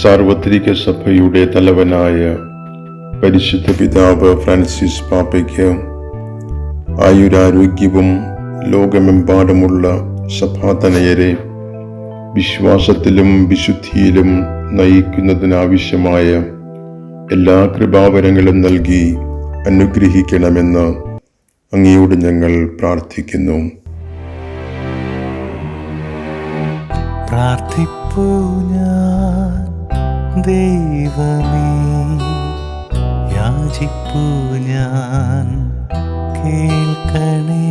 സാർവത്രിക സഭയുടെ തലവനായ പരിശുദ്ധ പിതാവ് ഫ്രാൻസിസ് പാപ്പയ്ക്ക് ആയുരാരോഗ്യവും ലോകമെമ്പാടുമുള്ള സഭാതനയരെ വിശ്വാസത്തിലും വിശുദ്ധിയിലും നയിക്കുന്നതിനാവശ്യമായ എല്ലാ കൃപാവരങ്ങളും നൽകി അനുഗ്രഹിക്കണമെന്ന് അങ്ങയോട് ഞങ്ങൾ പ്രാർത്ഥിക്കുന്നു. പ്രാർത്ഥിപ്പൂ ഞാൻ ദൈവമേ യാചിപ്പു ഞാൻ കേൾക്കണേ.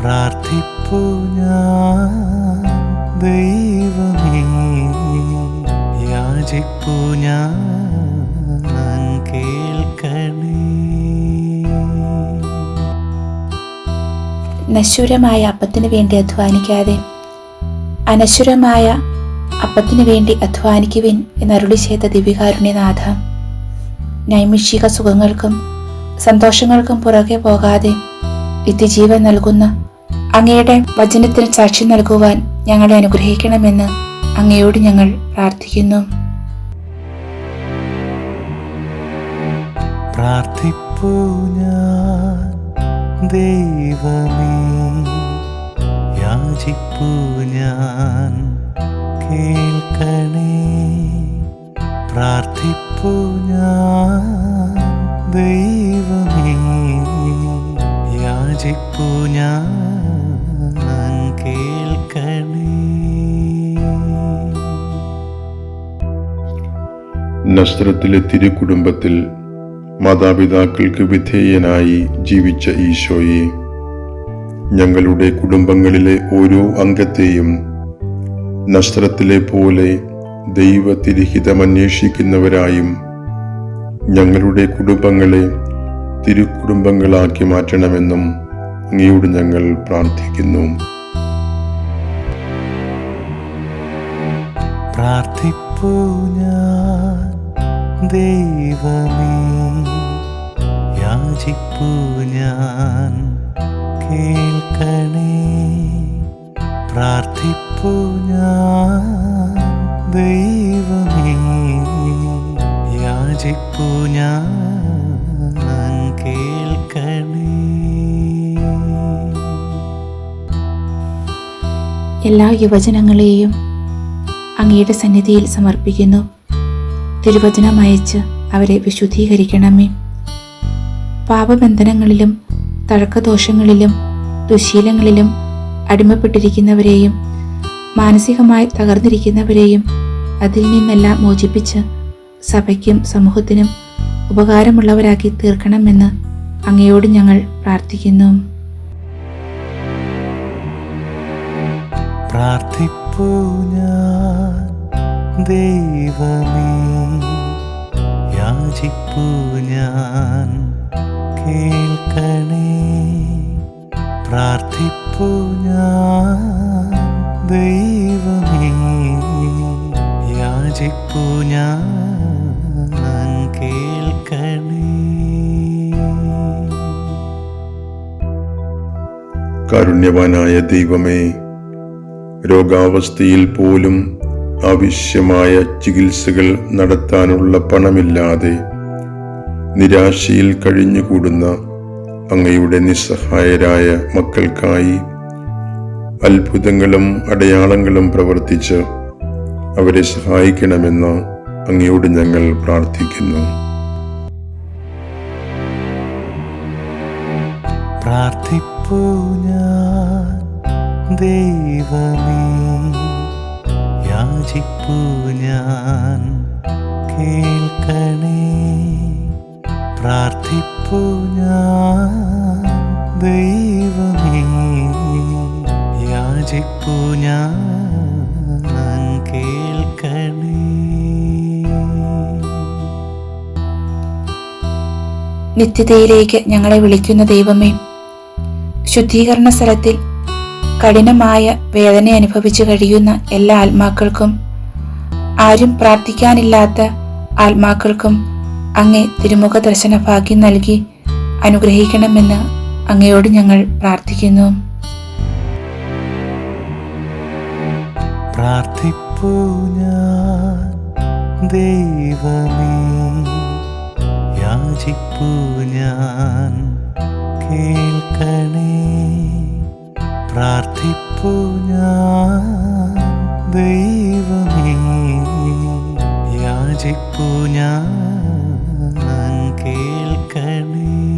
പ്രാർത്ഥിപ്പു ഞാൻ ദൈവമേ യാചിപ്പു ഞാൻ കേൾക്കണേ. നശ്വരമായ അപ്പത്തിനു വേണ്ടി അധ്വാനിക്കാതെ അനശ്വരമായ അപ്പത്തിനു വേണ്ടി അധ്വാനിക്കുവിൻ എന്നരുളി ചെയ്ത ദിവ്യകാരുണ്യനാഥ നൈമിഷിക സുഖങ്ങൾക്കും സന്തോഷങ്ങൾക്കും പുറകെ പോകാതെ നിത്യജീവൻ നൽകുന്ന അങ്ങയുടെ വചനത്തിന് സാക്ഷി നൽകുവാൻ ഞങ്ങളെ അനുഗ്രഹിക്കണമെന്ന് അങ്ങയോട് ഞങ്ങൾ പ്രാർത്ഥിക്കുന്നു. ദൈവമേ യാചിപ്പൂ ഞാൻ. ഞാൻ കേൾക്കണേ. നസ്രത്തിലെ തിരുകുടുംബത്തിൽ മാതാപിതാക്കൾക്ക് വിധേയനായി ജീവിച്ച ഈശോയെ ഞങ്ങളുടെ കുടുംബങ്ങളിലെ ഓരോ അംഗത്തെയും നസ്രത്തിലെ പോലെ ദൈവതിരിഹിതമന്വേഷിക്കുന്നവരായും ഞങ്ങളുടെ കുടുംബങ്ങളെ തിരുക്കുടുംബങ്ങളാക്കി മാറ്റണമെന്നും അങ്ങയോട് ഞങ്ങൾ പ്രാർത്ഥിക്കുന്നു. പ്രാർത്ഥിപ്പൂ ഞാൻ ദൈവമേ. യാചിപ്പൂ ഞാൻ കേൾക്കണേ. പ്രാർത്ഥിപ്പൂ ഞാൻ ദൈവമേ. യാചിപ്പൂ ഞാൻ എല്ലാ യുവജനങ്ങളെയും അങ്ങയുടെ സന്നിധിയിൽ സമർപ്പിക്കുന്നു. തിരുവചനം അയച്ച് അവരെ വിശുദ്ധീകരിക്കണമേ. പാപബന്ധനങ്ങളിലും തഴക്കദോഷങ്ങളിലും ദുശീലങ്ങളിലും അടിമപ്പെട്ടിരിക്കുന്നവരെയും മാനസികമായി തകർന്നിരിക്കുന്നവരെയും അതിൽ നിന്നെല്ലാം മോചിപ്പിച്ച് സഭയ്ക്കും സമൂഹത്തിനും ഉപകാരമുള്ളവരാക്കി തീർക്കണമെന്ന് അങ്ങയോട് ഞങ്ങൾ പ്രാർത്ഥിക്കുന്നു. പ്രാർത്ഥിപ്പൂ ഞാൻ. ദൈവമേ യാചിപ്പൂ ഞാൻ. കേൾക്കണേ. പ്രാർത്ഥിപ്പൂ ഞാൻ. ദൈവമേ യാചിപ്പൂ ഞാൻ. കാരുണ്യവാനായ ദൈവമേ രോഗാവസ്ഥയിൽ പോലും ആവശ്യമായ ചികിത്സകൾ നടത്താനുള്ള പണമില്ലാതെ നിരാശയിൽ കഴിഞ്ഞുകൂടുന്ന അങ്ങയുടെ നിസ്സഹായരായ മക്കൾക്കായി അത്ഭുതങ്ങളും അടയാളങ്ങളും പ്രവർത്തിച്ച് അവരെ സഹായിക്കണമെന്ന് അങ്ങയോട് ഞങ്ങൾ പ്രാർത്ഥിക്കുന്നു. പ്രാർത്ഥിപ്പൂ ഞാൻ. ദൈവമേ യാചിപ്പു ഞാൻ കേൾക്കണേ. പ്രാർത്ഥിപ്പു ഞാൻ ദൈവമേ യാചിപ്പു ഞാൻ കേൾക്കണേ. നിത്യതയിലേക്ക് ഞങ്ങളെ വിളിക്കുന്ന ദൈവമേ ശുദ്ധീകരണ സ്ഥലത്തിൽ കഠിനമായ വേദന അനുഭവിച്ചു കഴിയുന്ന എല്ലാ ആത്മാക്കൾക്കും ആരും പ്രാർത്ഥിക്കാനില്ലാത്ത ആത്മാക്കൾക്കും അങ്ങേ തിരുമുഖ ദർശന ഭാഗ്യം നൽകി അനുഗ്രഹിക്കണമെന്ന് അങ്ങയോട് ഞങ്ങൾ പ്രാർത്ഥിക്കുന്നു. പ്രാർത്ഥിപ്പൂ ദൈവമേ യാചിപ്പൂ ഞാൻ കേൾക്കണേ പ്രാർത്ഥിപ്പു ഞാൻ ദൈവമേ. യാചിപ്പു ഞാൻ കേൾക്കണേ.